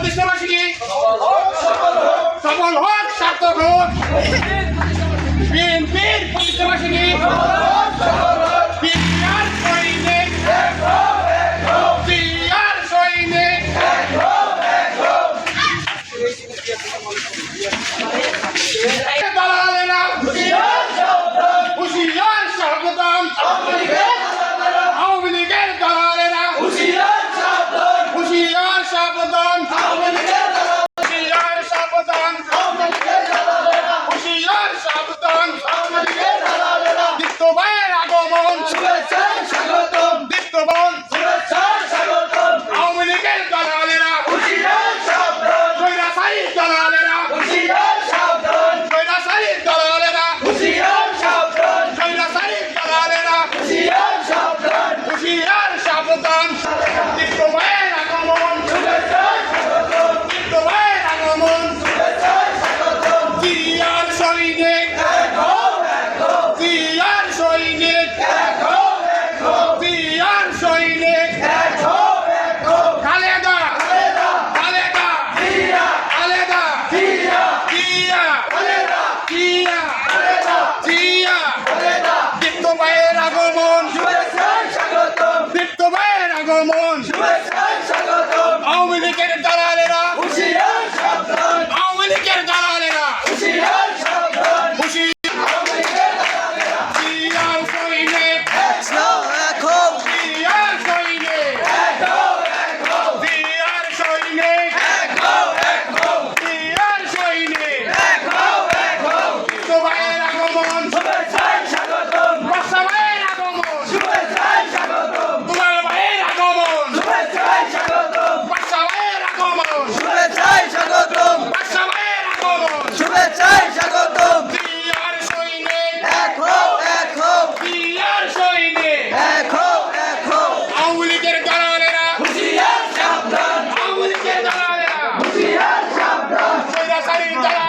প্রতিষ্ঠাবাসীকে সফল হোক সার্থক হোক। বিএনপির প্রতিষ্ঠাবাসীকে সৈনিক। Come on. লীগের দালালেরা। হুঁশিয়ার সাবধান। আওয়ামী লীগের দালালেরা। হুঁশিয়ার সাবধান। সৈরাচারীর দালাল